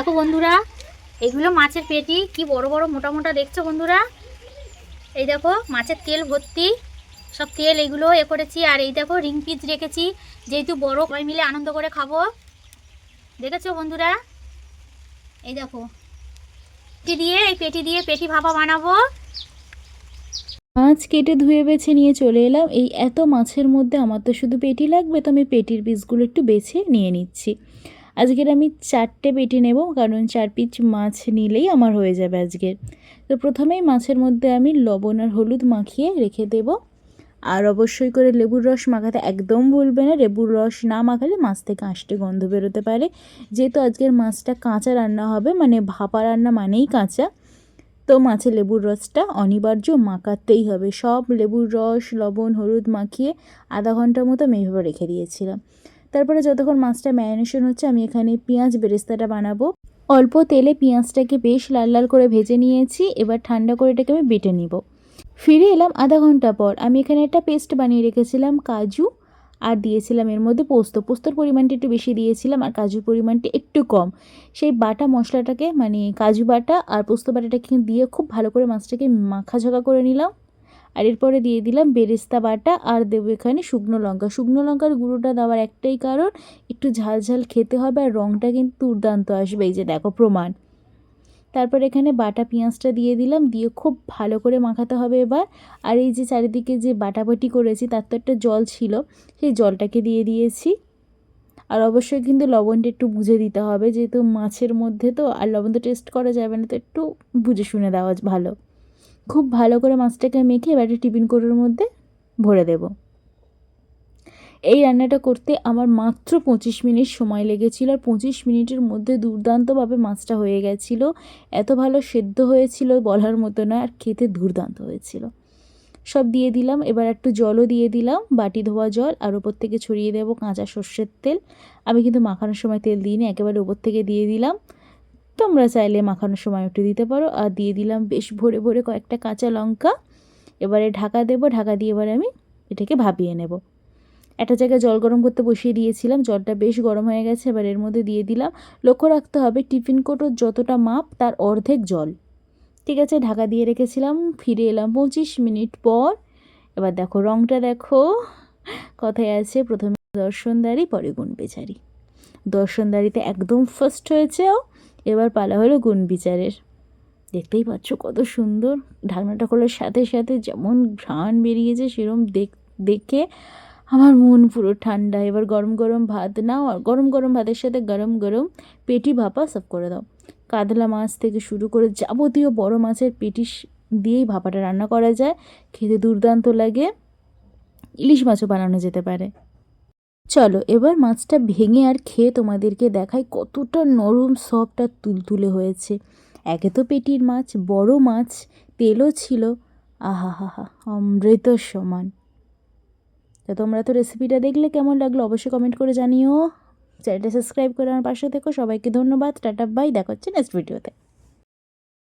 দেখো বন্ধুরা, এগুলো মাছের পেটি। কি বড় বড় মোটা মোটা দেখছ বন্ধুরা? এই দেখো, মাছের তেল ভর্তি। সব তেল এগুলো এ করেছি, আর এই দেখো রিং পিস রেখেছি। যেহেতু বড়, সবাই মিলে আনন্দ করে খাব। দেখেছ বন্ধুরা? এই দেখো। পেটি দিয়ে, এই পেটি দিয়ে পেটি ভাপা বানাবো। মাছ কেটে ধুয়ে বেছে নিয়ে চলে এলাম। এই এত মাছের মধ্যে আমার তো শুধু পেটি লাগবে, তো আমি পেটির পিসগুলো একটু বেছে নিয়ে নিচ্ছি। আজকের আমি চারটে পেটি নেব, কারণ চার পিস মাছ নিলেই আমার হয়ে যাবে আজকের। তো প্রথমেই মাছের মধ্যে আমি লবণ আর হলুদ মাখিয়ে রেখে দেব। আর অবশ্যই করে লেবুর রস মাখাতে একদম ভুলবে না, লেবুর রস না মাখালে মাছ থেকে আষ্টে গন্ধ বেরোতে পারে। যেহেতু আজকের মাছটা কাঁচা রান্না হবে মানে ভাপা রান্না মানেই কাঁচা। তো মাছে লেবুর রসটা অনিবার্য মাখাতেই হবে। সব লেবুর রস, লবণ, হলুদ মাখিয়ে আধা ঘণ্টার মতো আমি এইভাবে রেখে দিয়েছিলাম। তারপরে যতক্ষণ মাছটা ম্যারিনেশন হচ্ছে, আমি এখানে পেঁয়াজ বেরেস্তাটা বানাবো। অল্প তেলে পেঁয়াজটাকে বেশ লাল লাল করে ভেজে নিয়েছি, এবার ঠান্ডা করে এটাকে আমি বেটে নিব। ফিরে এলাম আধা ঘণ্টা পর। আমি এখানে একটা পেস্ট বানিয়ে রেখেছিলাম, কাজু, আর দিয়েছিলাম এর মধ্যে পোস্ত। পোস্তর পরিমাণটা একটু বেশি দিয়েছিলাম, আর কাজুর পরিমাণটা একটু কম। সেই বাটা মশলাটাকে মানে কাজু বাটা আর পোস্ত বাটাটাকে দিয়ে খুব ভালো করে মাছটাকে মাখাঝাকা করে নিলাম। আর এরপরে দিয়ে দিলাম বেরেস্তা বাটা আর দেবো এখানে শুকনো লঙ্কা। শুকনো লঙ্কার গুঁড়োটা দেওয়ার একটাই কারণ, একটু ঝাল ঝাল খেতে হবে আর রঙটা কিন্তু দুর্দান্ত আসবে, এই যে দেখো প্রমাণ। তারপর এখানে বাটা পেঁয়াজটা দিয়ে দিলাম, দিয়ে খুব ভালো করে মাখাতে হবে এবার। আর এই যে চারিদিকে যে বাটাবাটি করেছি, তার তো একটা জল ছিল, সেই জলটাকে দিয়ে দিয়েছি। আর অবশ্যই কিন্তু লবণটা একটু বুঝে দিতে হবে, যেহেতু মাছের মধ্যে তো আর লবণ তো টেস্ট করা যাবে না, তো একটু বুঝে শুনে দেওয়া ভালো। খুব ভালো করে মাছটাকে মেখে এবার টিফিন কোটোর মধ্যে ভরে দেব। এই রান্নাটা করতে আমার মাত্র পঁচিশ মিনিট সময় লেগেছিল আর পঁচিশ মিনিটের মধ্যে দুর্দান্তভাবে মাছটা হয়ে গেছিল। এত ভালো সেদ্ধ হয়েছিল বলার মতো না আর খেতে দুর্দান্ত হয়েছিল। সব দিয়ে দিলাম, এবার একটু জলও দিয়ে দিলাম, বাটি ধোয়া জল, আর ওপর থেকে ছড়িয়ে দেবো কাঁচা সর্ষের তেল। আমি কিন্তু মাখানোর সময় তেল দিইনি, একেবারে ওপর থেকে দিয়ে দিলাম। তোমরা চাইলে মাখানোর সময় একটু দিতে পারো। আর দিয়ে দিলাম বেশ ভরে ভরে কয়েকটা কাঁচা লঙ্কা। এবারে ঢাকা দেবো, ঢাকা দিয়ে এবারে আমি এটাকে ভাপিয়ে নেব। একটা জায়গায় জল গরম করতে বসিয়ে দিয়েছিলাম, জলটা বেশ গরম হয়ে গেছে। এবার এর মধ্যে দিয়ে দিলাম, লক্ষ্য রাখতে হবে টিফিন কোটোর যতটা মাপ, তার অর্ধেক জল। ঠিক আছে, ঢাকা দিয়ে রেখেছিলাম, ফিরে এলাম পঁচিশ মিনিট পর। এবার দেখো রঙটা দেখো, কথায় আছে, প্রথমে দর্শনদারি, পরে গুণ বেচারি দর্শনদারিতে একদম ফার্স্ট হয়েছে ও। এবার পালা হলো গুণ বিচারের। দেখতেই পাচ্ছ কত সুন্দর। ঢাকনাটা খোলার সাথে সাথে যেমন ঘ্রাণ বেরিয়েছে সেরম দেখ আমার মন পুরো ঠান্ডা। এবার গরম গরম ভাত নাও আর গরম গরম ভাতের সাথে গরম গরম পেটি ভাপা সব করে দাও। কাতলা মাছ থেকে শুরু করে যাবতীয় বড় মাছের পেটি দিয়েই ভাপাটা রান্না করা যায়। খেতে দুর্দান্ত লাগে। ইলিশ মাছও বানানো যেতে পারে। চলো, এবার মাছটা ভেঙে আর খেয়ে তোমাদেরকে দেখাই কতটা নরম সফট আর তুলতুলে হয়েছে। একে তো পেটির মাছ, বড় মাছ, তেলও ছিল। আহা হা অমৃত সমান। তো তোমরা তো রেসিপিটা দেখলে কেমন লাগল অবশ্যই কমেন্ট করে জানিও। চ্যানেলটা সাবস্ক্রাইব করে আমার পাশে থেকো। সবাইকে ধন্যবাদ। টাটা বাই দেখা হচ্ছে নেক্সট ভিডিওতে